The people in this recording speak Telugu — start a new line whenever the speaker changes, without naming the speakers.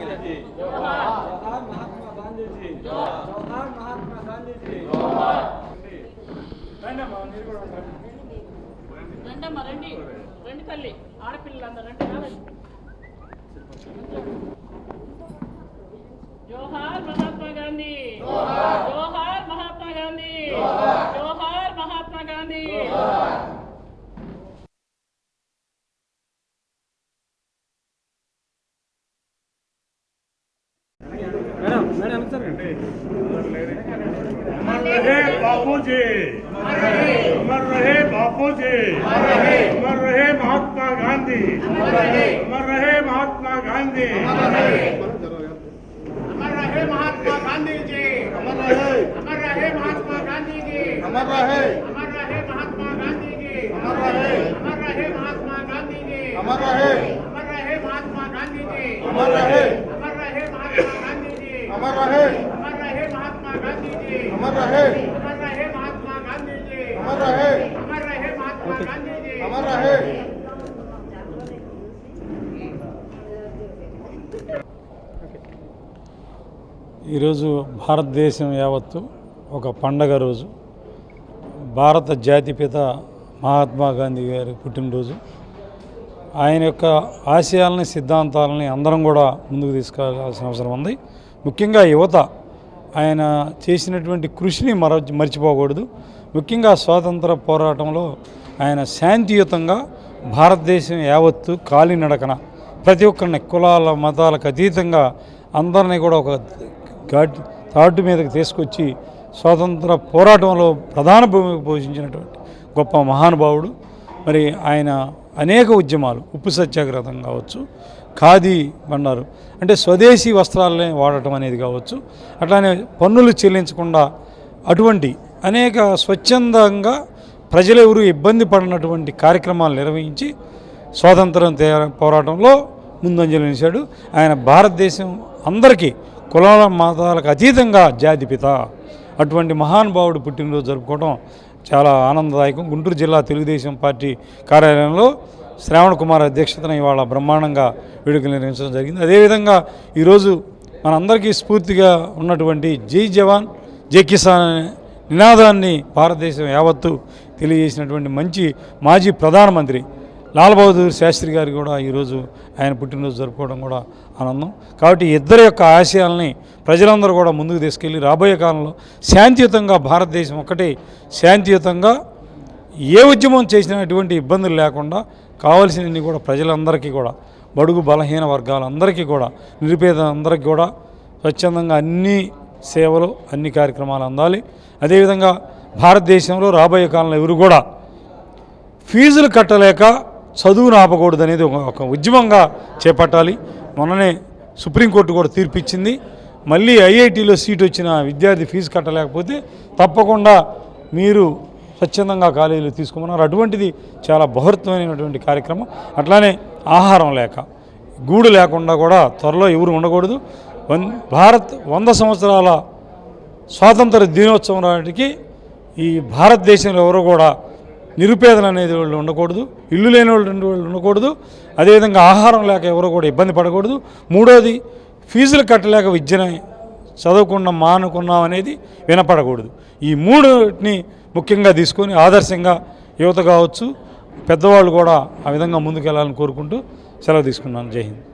ठाकरे जी जोहार महात्मा गांधी जी जोहार महात्मा गांधी जी రండమ్మా మీరు కూడా రండి.
రండి. తల్లి. ఆడపిల్లలందరూ రండి
మేడం మేడం ఎంత రండి
अमर रहे बापू जी अमर रहे बापू जी अमर रहे महात्मा गांधी अमर रहे महात्मा गांधी
अमर रहे महात्मा गांधी जी
अमर रहे
अमर रहे महात्मा गांधी जी
अमर रहे
अमर रहे महात्मा गांधी जी
अमर रहे
अमर रहे महात्मा गांधी जी
अमर रहे
अमर रहे महात्मा गांधी जी
अमर रहे
रहे
अमर रहे
महात्मा गांधी जी
अमर रहे
अमर रहे महात्मा गांधी जी
अमर रहे
अमर रहे महात्मा गांधी जी
अमर रहे
ఈరోజు భారతదేశం యావత్తు ఒక పండగ రోజు భారత జాతిపిత మహాత్మా గాంధీ గారి పుట్టినరోజు ఆయన యొక్క ఆశయాలని సిద్ధాంతాలని అందరం కూడా ముందుకు తీసుకెళ్లాల్సిన అవసరం ఉంది ముఖ్యంగా యువత ఆయన చేసినటువంటి కృషిని మర మర్చిపోకూడదు. ముఖ్యంగా స్వాతంత్ర పోరాటంలో ఆయన శాంతియుతంగా భారతదేశం యావత్తు కాలినడకన ప్రతి ఒక్కరిని కులాల మతాలకు అతీతంగా అందరినీ కూడా ఒక ఘాటి తాటు మీదకి తీసుకొచ్చి స్వాతంత్ర పోరాటంలో ప్రధాన భూమిక పోషించినటువంటి గొప్ప మహానుభావుడు. మరి ఆయన అనేక ఉద్యమాలు ఉప్పు సత్యాగ్రహం కావచ్చు ఖాదీ బండారు. అంటే స్వదేశీ వస్త్రాలనే వాడటం అనేది కావచ్చు. అట్లానే పన్నులు చెల్లించకుండా అటువంటి అనేక స్వచ్ఛందంగా ప్రజలు ఎవరు ఇబ్బంది పడినటువంటి కార్యక్రమాలు నిర్వహించి స్వాతంత్రం తే- పోరాటంలో ముందంజలు వేశాడు. ఆయన భారతదేశం అందరికీ కులాల మతాలకు అతీతంగా జాతిపిత అటువంటి మహానుభావుడు పుట్టినరోజు జరుపుకోవడం చాలా ఆనందదాయకం. గుంటూరు జిల్లా తెలుగుదేశం పార్టీ కార్యాలయంలో శ్రావణ్ కుమార్ అధ్యక్షతన ఇవాళ బ్రహ్మాండంగా వేడుకలు నిర్వహించడం జరిగింది. అదేవిధంగా ఈరోజు మనందరికీ స్ఫూర్తిగా ఉన్నటువంటి జై జవాన్ జై కిసాన్ అనే నినాదాన్ని భారతదేశం యావత్తు తెలియజేసినటువంటి మంచి మాజీ ప్రధానమంత్రి లాల్ బహదూర్ శాస్త్రి గారు కూడా ఈరోజు ఆయన పుట్టినరోజు జరుపుకోవడం కూడా ఆనందం. కాబట్టి ఇద్దరి యొక్క ఆశయాల్ని ప్రజలందరూ కూడా ముందుకు తీసుకెళ్ళి రాబోయే కాలంలో శాంతియుతంగా భారతదేశం ఒక్కటే శాంతియుతంగా ఏ ఉద్యమం చేసినా ఎటువంటి ఇబ్బందులు లేకుండా కావాల్సినన్ని కూడా ప్రజలందరికీ కూడా బడుగు బలహీన వర్గాలందరికీ కూడా నిరుపేదలందరికీ కూడా స్వచ్ఛందంగా అన్ని సేవలు అన్ని కార్యక్రమాలు అందాలి. అదేవిధంగా భారతదేశంలో రాబోయే కాలంలో ఎవరు కూడా ఫీజులు కట్టలేక చదువును ఆపకూడదు అనేది ఒక ఉద్యమంగా చేపట్టాలి. మొన్ననే సుప్రీంకోర్టు కూడా తీర్పిచ్చింది మళ్ళీ ఐఐటీలో సీట్ వచ్చిన విద్యార్థి ఫీజు కట్టలేకపోతే తప్పకుండా మీరు స్వచ్ఛందంగా కాలేజీలు తీసుకోమన్నారు అటువంటిది చాలా బహుత్వమైనటువంటి కార్యక్రమం. అట్లానే ఆహారం లేక గూడు లేకుండా కూడా త్వరలో ఎవరు ఉండకూడదు. వన్ భారత్ వంద సంవత్సరాల స్వాతంత్ర దినోత్సవం నాటికి ఈ భారతదేశంలో ఎవరు కూడా నిరుపేదలు అనేది వాళ్ళు ఉండకూడదు. ఇల్లు లేని వాళ్ళు వాళ్ళు ఉండకూడదు. అదేవిధంగా ఆహారం లేక ఎవరు కూడా ఇబ్బంది పడకూడదు. మూడోది ఫీజులు కట్టలేక విద్యను చదువుకున్నాం మానుకున్నాం అనేది వినపడకూడదు. ఈ మూడుని ముఖ్యంగా తీసుకొని ఆదర్శంగా యువత కావచ్చు పెద్దవాళ్ళు కూడా ఆ విధంగా ముందుకెళ్ళాలని కోరుకుంటూ సెలవు తీసుకున్నాను. జై హింద్.